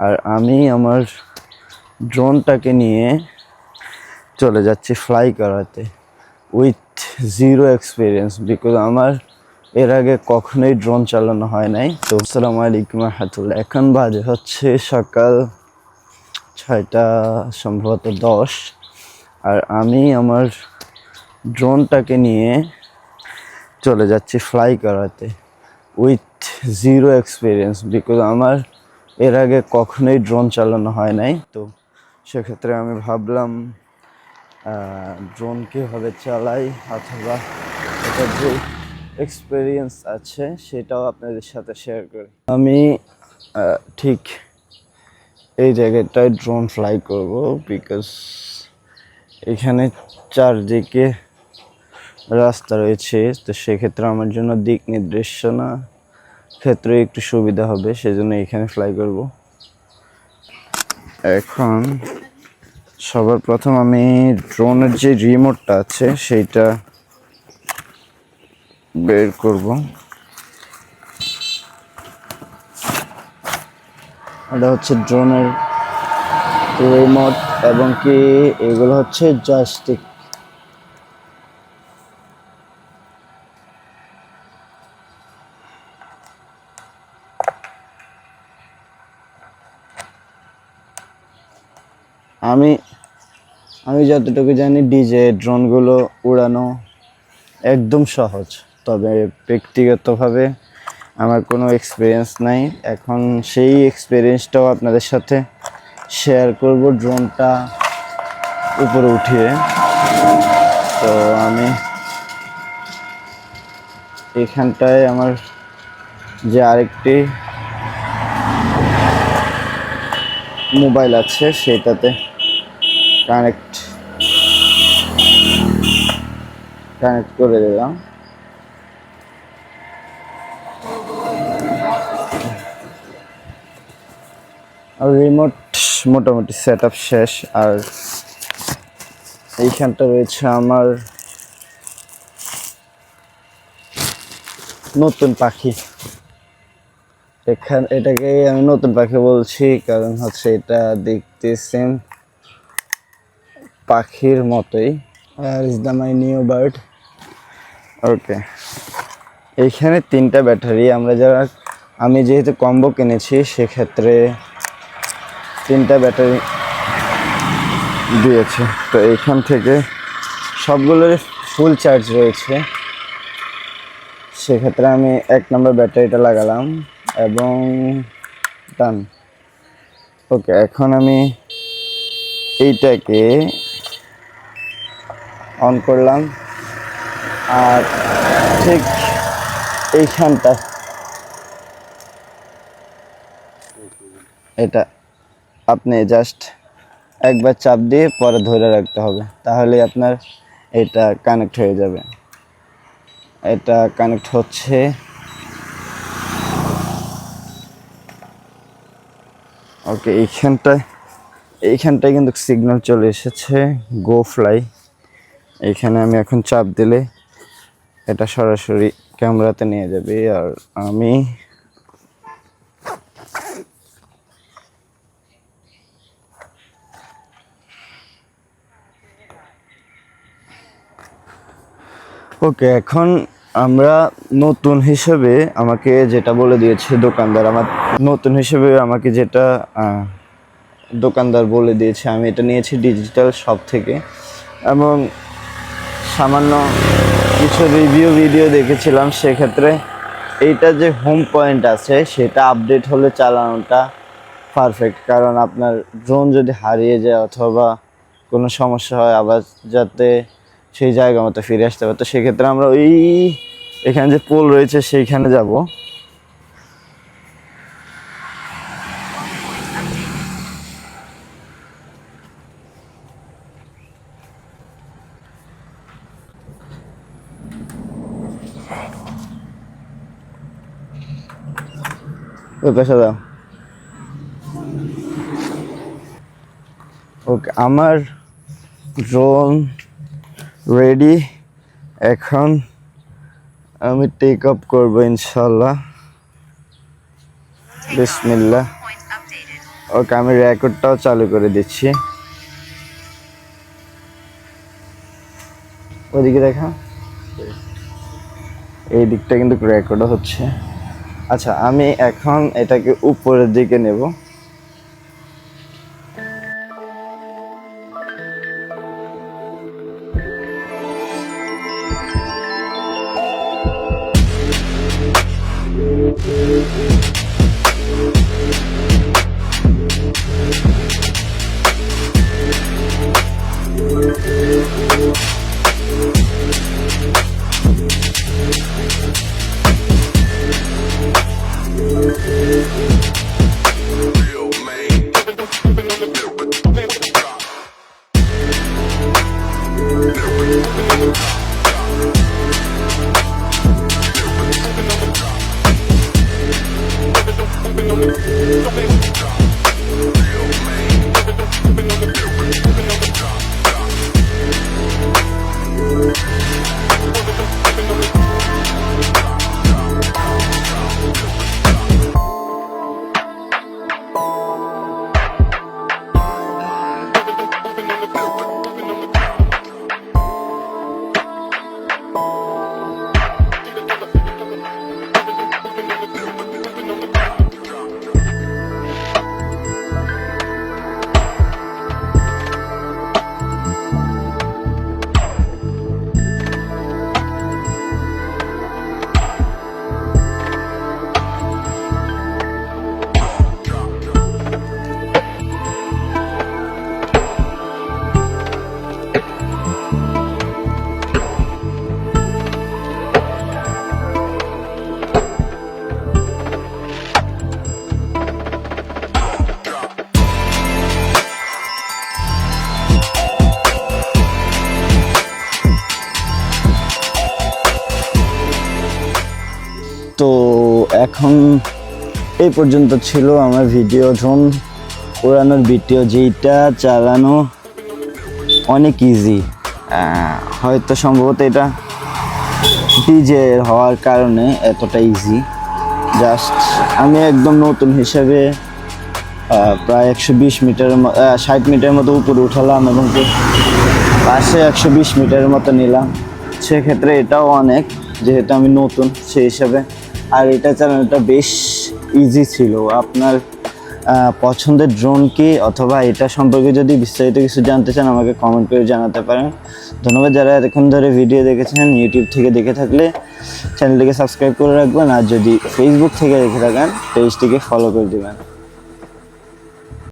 আর আমি আমার ড্রোনটাকে নিয়ে চলে যাচ্ছি ফ্লাই করাতে উইথ জিরো এক্সপিরিয়েন্স বিকজ আমার এর আগে কখনোই ড্রোন চালানো হয় নাই। তো আসসালামু আলাইকুম রহমতুল্লাহ। এখন বাজে হচ্ছে সকাল ছয়টা, সম্ভবত দশ। আর আমি আমার ড্রোনটাকে নিয়ে চলে যাচ্ছি ফ্লাই করাতে উইথ জিরো এক্সপিরিয়েন্স বিকজ আমার এর আগে কখনোই ড্রোন চালানো হয় নাই, তো সেক্ষেত্রে আমি ভাবলাম ড্রোন কীভাবে চালাই অথবা এটার যে এক্সপিরিয়েন্স আছে সেটাও আপনাদের সাথে শেয়ার করি। আমি ঠিক এই জায়গাটায় ড্রোন ফ্লাই করব বিকজ এখানে চারদিকে রাস্তা রয়েছে, তো সেক্ষেত্রে আমার জন্য দিক নির্দেশনা ক্ষেত্রে একটু সুবিধা হবে, সেজন্য এখানে ফ্লাই করব। এখন সবার প্রথম আমি ড্রোনের যে রিমোটটা আছে, সেইটা বের করব। এটা হচ্ছে ড্রোনের রিমোট এবং কি এগুলো হচ্ছে জয়স্টিক আমি আমি যতটুকু জানি ডিজে, ড্রোনগুলো উড়ানো একদম সহজ। তবে ব্যক্তিগতভাবে আমার কোনো এক্সপিরিয়েন্স নাই। এখন সেই এক্সপিরিয়েন্সটাও আপনাদের সাথে শেয়ার করব ড্রোনটা উপরে উঠিয়ে। তো আমি এখানটায় আমার যে আরেকটি মোবাইল আছে, সেটাতে কানেক্ট কানেক্ট করে দিলাম। আর রিমোট মোটামুটি সেট আপ শেষ। আর এইখানটা রয়েছে আমার নতুন পাখি। এখান এটাকে আমি নতুন পাখি বলছি, কারণ হচ্ছে এটা দেখতে সেম পাখির মতোই। আর is the my new bird okay এইখানে তিনটা ব্যাটারি আমরা যারা আমি যেহেতু কম্বো কিনেছি সেক্ষেত্রে তিনটা ব্যাটারি দিয়েছে। তো এইখান থেকে সবগুলোর ফুল চার্জ রয়েছে। সেক্ষেত্রে আমি এক নম্বর ব্যাটারিটা লাগালাম এবং ডান ওকে এখন আমি এইটাকে অন করলাম। আর ঠিক এইখানটা। এটা আপনি জাস্ট একবার চাপ দিয়ে পরে ধরে রাখতে হবে। তাহলে আপনার এটা কানেক্ট হয়ে যাবে। এটা কানেক্ট হচ্ছে। ওকে এইখানটায় এইখানটায় কিন্তু সিগন্যাল চলে এসেছে। গো ফ্লাই এইখানে আমি এখন চাপ দিলে এটা সরাসরি ক্যামেরাতে নিয়ে যাবে আর আমি ওকে, এখন আমরা নতুন হিসেবে আমাকে যেটা বলে দিয়েছে দোকানদার, আমার নতুন হিসেবে আমাকে যেটা দোকানদার বলে দিয়েছে, আমি এটা নিয়েছি ডিজিটাল শপ থেকে। এবং সামান্য কিছু রিভিউ ভিডিও দেখেছিলাম, সেক্ষেত্রে এইটা যে হোম পয়েন্ট আছে, সেটা আপডেট হলে চালানোটা পারফেক্ট কারণ আপনার ড্রোন যদি হারিয়ে যায় অথবা কোনো সমস্যা হয়, আবার যাতে সেই জায়গা মতো ফিরে আসতে পারে, তো সেক্ষেত্রে আমরা ওই এখানে যে পোল রয়েছে, সেইখানে যাব। পাশে দাও। ওকে, আমার ড্রোন রেডি এখন আমি টেক আপ করব ইনশাল্লাহ বিসমিল্লাহ। ওকে, আমি রেকর্ডটাও চালু করে দিচ্ছি। ওদিকে দেখা। এই দিকটা কিন্তু রেকর্ডও হচ্ছে। আচ্ছা আমি এখন এটাকে উপরের দিকে নেব। তো এখন এই পর্যন্ত ছিল আমার ভিডিও। ড্রোন উড়ানোর ভিডিও যেইটা চালানো অনেক ইজি হয়তো সম্ভবত এটা ডিজে হওয়ার কারণে এতটা ইজি জাস্ট আমি একদম নতুন হিসেবে প্রায় একশো বিশ মিটারের ষাট মিটারের মতো উপরে উঠালাম এবং পাশে একশো বিশ মিটারের মতো নিলাম। সেক্ষেত্রে এটাও অনেক, যেহেতু আমি নতুন সেই হিসাবে। আর এটা চালানোটা বেশ ইজি ছিল। আপনার পছন্দের ড্রোন কি অথবা এটা সম্পর্কে যদি বিস্তারিত কিছু জানতে চান, আমাকে কমেন্ট করে জানাতে পারেন। ধন্যবাদ যারা এতক্ষণ ধরে ভিডিও দেখেছেন ইউটিউব থেকে দেখে থাকলে চ্যানেলটিকে সাবস্ক্রাইব করে রাখবেন, আর যদি ফেসবুক থেকে দেখে থাকেন পেজটিকে ফলো করে দেবেন।